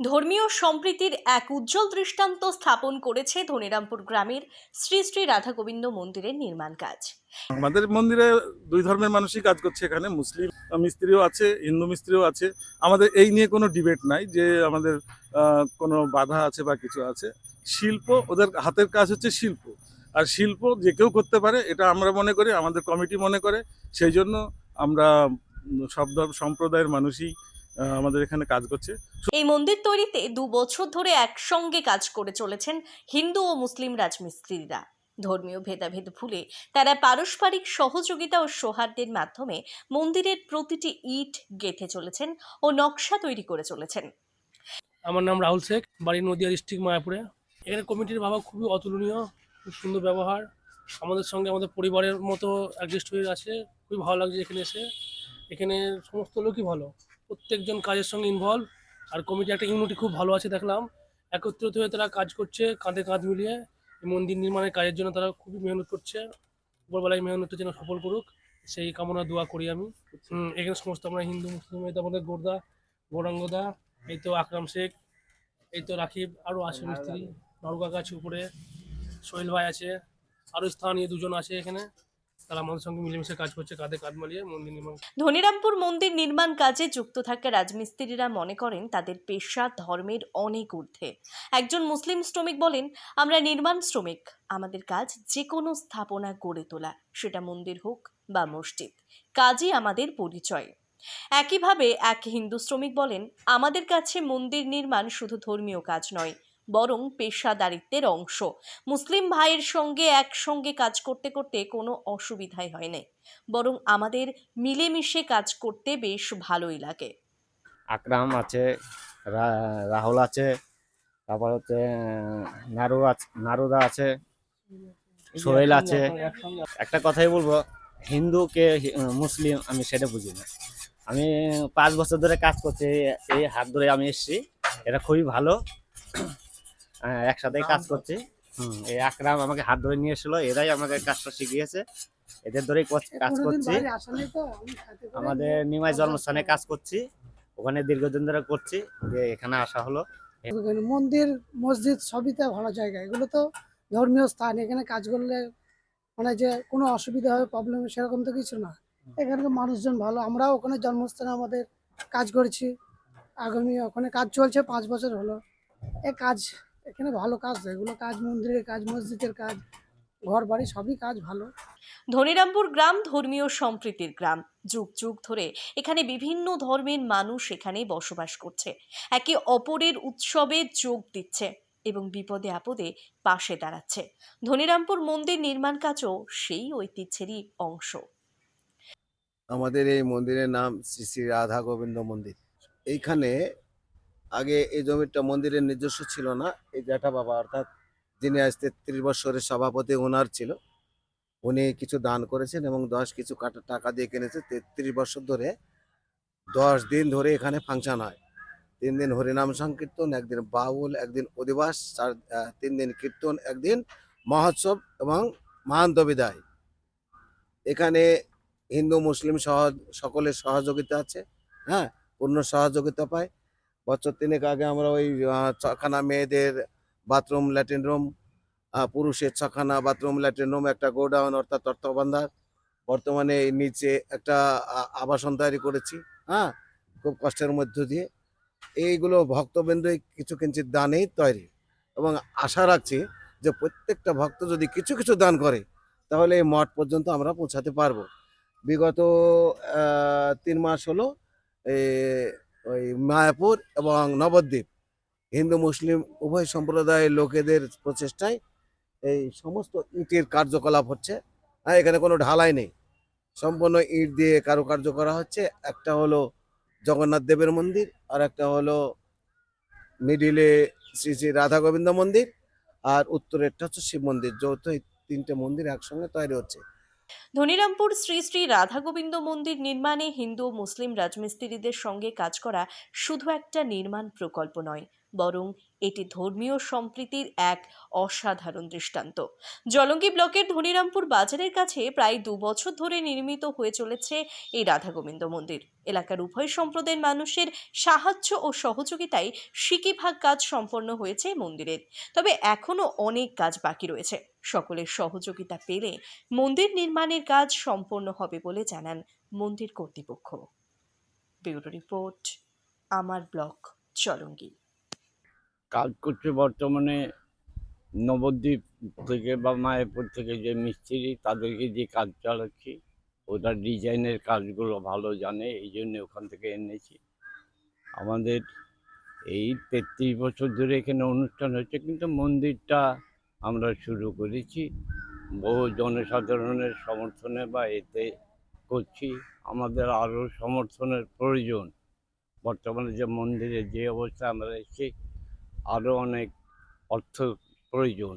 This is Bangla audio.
ধর্মীয় সম্প্রীতির এক উজ্জ্বল দৃষ্টান্ত স্থাপন করেছে ধনিরামপুর গ্রামের শ্রী শ্রী রাধা গোবিন্দ মন্দিরের নির্মাণ কাজ। আমাদের মন্দিরে দুই ধর্মের মানুষই কাজ করছে এখানে, মুসলিম মিস্ত্রিও আছে, হিন্দু মিস্ত্রিও আছে। আমাদের এই নিয়ে কোনো ডিবেট নাই যে আমাদের কোনো বাধা আছে বা কিছু আছে। শিল্প, ওদের হাতের কাজ হচ্ছে শিল্প। আর শিল্প যে কেউ করতে পারে, এটা আমরা মনে করি, আমাদের কমিটি মনে করে। সেই জন্য আমরা সব ধর্ম সম্প্রদায়ের মানুষই আমাদের এখানে কাজ করছে। এই মন্দির তৈরিতে দু বছর ধরে একসঙ্গে কাজ করে চলেছেন হিন্দু ও মুসলিম রাজমিস্ত্রিরা। ধর্মীয় ভেদাভেদ ভুলে তারা পারস্পরিক সহযোগিতা ও সৌহার্দ্যের মাধ্যমে মন্দিরের প্রতিটি ইট গেঁথে চলেছেন ও নকশা তৈরি করে চলেছেন। আমার নাম রাহুল শেখ বাড়ি নদিয়া ডিস্ট্রিক্ট মায়াপুরে। এখানে কমিটির বাবা খুবই অতুলনীয় খুব সুন্দর ব্যবহার। আমাদের সঙ্গে আমাদের পরিবারের মতো অ্যাডজাস্ট হয়ে আছে খুবই ভালো লাগছে এখানে এসে। এখানে সমস্ত লোকই ভালো। প্রত্যেকজন কাজের সঙ্গে ইনভলভ আর কমিটি একটা ইউনিটি খুব ভালো আছে, দেখলাম। একত্রিত হয়ে তারা কাজ করছে, কাঁধে কাঁধ মিলিয়ে। মন্দির নির্মাণের কাজের জন্য তারা খুবই মেহনত করছে। উপরবেলায় মেহনতটা যেন সফল করুক, সেই কামনা, দোয়া করি আমি। এখানে সমস্ত আমরা হিন্দু, মুসলিম, এই তো আমাদের গোরদা, গৌরাঙ্গদা, এই তো আকরাম শেখ, এই তো রাকিব আরও আছে মিস্ত্রি নাড়ু কাকা আছে উপরে, সোহেল ভাই আছে আরও স্থানীয় দুজন আছে এখানে। তারা আমাদের সঙ্গে মিলেমিশে কাজ করছে, কাঁধে কাঁধ মালিয়ে মন্দির নির্মাণ ধনিরামপুর মন্দির নির্মাণ কাজে যুক্ত থাকা রাজমিস্ত্রিরা মনে করেন তাদের পেশা ধর্মের অনেক ঊর্ধ্বে। একজন মুসলিম শ্রমিক বলেন, আমরা নির্মাণ শ্রমিক, আমাদের কাজ যে কোনো স্থাপনা গড়ে তোলা, সেটা মন্দির হোক বা মসজিদ, কাজই আমাদের পরিচয়। একইভাবে এক হিন্দু শ্রমিক বলেন, আমাদের কাছে মন্দির নির্মাণ শুধু ধর্মীয় কাজ নয় বরং পেশাদারিত্বের অংশ। মুসলিম ভাইয়ের সঙ্গে একসঙ্গে কাজ করতে করতে কোনো অসুবিধাই হয় না বরং আমাদের মিলেমিশে কাজ করতে বেশ ভালোই লাগে। আকরাম আছে রাহুল আছে, তারপর হচ্ছে আছে, নারুদা আছে, সোহেল আছে। একটা কথাই বলব, হিন্দু কে মুসলিম আমি সেটা বুঝি না। আমি পাঁচ বছর ধরে কাজ করছি, এই- হাত ধরে আমি এসেছি, এটা খুবই ভালো। একসাথে কাজ করছি। হুম এই আকরাম আমাকে হাত ধরে নিয়ে এসেছিল এরাই আমাকে কাজটা শিখিয়েছে। এদের ধরেই কাজ করছি। আমাদের নিমাই জন্মস্থানে কাজ করছি ওখানে দীর্ঘদিন ধরে করছি যে এখানে আসা হলো। মন্দির মসজিদ সবই তো ভালো জায়গা এগুলো তো ধর্মীয় স্থান এখানে কাজ করলে মানে যে কোনো অসুবিধা হবে প্রবলেম সেরকম তো কিছু না। এখানকার মানুষজন ভালো আমরাও ওখানে জন্মস্থানে আমাদের কাজ করেছি। আগামী ওখানে কাজ চলছে পাঁচ বছর হলো। এ কাজ এখানে ভালো কাজ এগুলো কাজ মন্দিরের কাজ মসজিদের কাজ ঘর বাড়ি সবই কাজ ভালো। ধনিরামপুর গ্রাম ধর্মীয় সম্প্রীতির গ্রাম। যুগ যুগ ধরে এখানে বিভিন্ন ধর্মের মানুষ এখানে বসবাস করছে। একে অপরের উৎসবে যোগ দিচ্ছে এবং বিপদে আপদে পাশে দাঁড়াচ্ছে। ধনিরামপুর মন্দির নির্মাণ কাজও সেই ঐতিহ্যেরই অংশ। আমাদের এই মন্দিরের নাম শ্রী শ্রী রাধা গোবিন্দ মন্দির। এইখানে আগে এই জমিটা মন্দিরের নিজস্ব ছিল না। এই জ্যাঠা বাবা অর্থাৎ যিনি আজ তেত্রিশ বছরের সভাপতি ওনার ছিল, উনি কিছু দান করেছেন এবং দশ কিছু কাটা টাকা দিয়ে কিনেছে। তেত্রিশ বছর ধরে দশ দিন ধরে এখানে ফাংশন হয়। তিন দিন হরিনাম সংকীর্তন, একদিন বাউল, একদিন অধিবাস, চার তিন দিন কীর্তন, একদিন মহোৎসব এবং মহান্ত বিদায়। এখানে হিন্দু, মুসলিম সহ, সকলের সহযোগিতা আছে হ্যাঁ? পূর্ণ সহযোগিতা পায়। বছর তিনেক আগে আমরা ওই ছখানা মেয়েদের বাথরুম ল্যাট্রিন রুম পুরুষের ছখানা বাথরুম ল্যাট্রিন রুম একটা গোডাউন অর্থাৎ অর্থভান্ডার বর্তমানে নিচে একটা আবাসন তৈরি করেছি হ্যাঁ? খুব কষ্টের মধ্য দিয়ে। এইগুলো ভক্তবৃন্দ কিছু কিঞ্চিত দানেই তৈরি। এবং আশা রাখছি যে প্রত্যেকটা ভক্ত যদি কিছু কিছু দান করে, তাহলে এই মঠ পর্যন্ত আমরা পৌঁছাতে পারব। বিগত তিন মাস হলো ওই মায়াপুর এবং নবদ্বীপ। হিন্দু, মুসলিম উভয় সম্প্রদায়ের লোকেদের প্রচেষ্টায় এই সমস্ত ইটের কার্যকলাপ হচ্ছে। আর এখানে কোনো ঢালাই নেই। সম্পূর্ণ ইট দিয়ে কারুকার্য করা হচ্ছে। একটা হলো জগন্নাথ দেবের মন্দির আর একটা হলো মিডিলে শ্রী শ্রী রাধা গোবিন্দ মন্দির। আর উত্তরেরটা হচ্ছে শিব মন্দির। যৌথ এই তিনটে মন্দির একসঙ্গে তৈরি হচ্ছে। ধনিরামপুর শ্রী শ্রী রাধাগোবিন্দ মন্দির নির্মাণে হিন্দু মুসলিম রাজমিস্ত্রিদের সঙ্গে কাজ করা শুধু একটা নির্মাণ প্রকল্প নয়। বরং এটি ধর্মীয় সম্প্রীতির এক অসাধারণ দৃষ্টান্ত। জলঙ্গি ব্লকের ধনিরামপুর বাজারের কাছে প্রায় দু বছর ধরে নির্মিত হয়ে চলেছে এই রাধা গোবিন্দ মন্দির। এলাকার উভয় সম্প্রদায়ের মানুষের সাহায্য ও সহযোগিতায় সিকিভাগ কাজ সম্পন্ন হয়েছে মন্দিরের। তবে এখনও অনেক কাজ বাকি রয়েছে। সকলের সহযোগিতা পেলে মন্দির নির্মাণের কাজ সম্পন্ন হবে বলে জানান মন্দির কর্তৃপক্ষ। ব্যুরো রিপোর্ট, আমার ব্লক চলঙ্গি কাজ করছে বর্তমানে নবদ্বীপ থেকে বা মায়াপুর থেকে যে মিস্ত্রি, তাদেরকে দিয়ে কাজ চালাচ্ছি ওটা ডিজাইনের কাজগুলো ভালো জানে, এই জন্য ওখান থেকে এনেছি। আমাদের এই তেত্রিশ বছর ধরে এখানে অনুষ্ঠান হচ্ছে, কিন্তু মন্দিরটা আমরা শুরু করেছি। বহু জনসাধারণের সমর্থনে বা এতে করছি। আমাদের আরও সমর্থনের প্রয়োজন। বর্তমানে যে মন্দিরের যে অবস্থা আমরা এসেছি আরও অনেক অর্থ প্রয়োজন।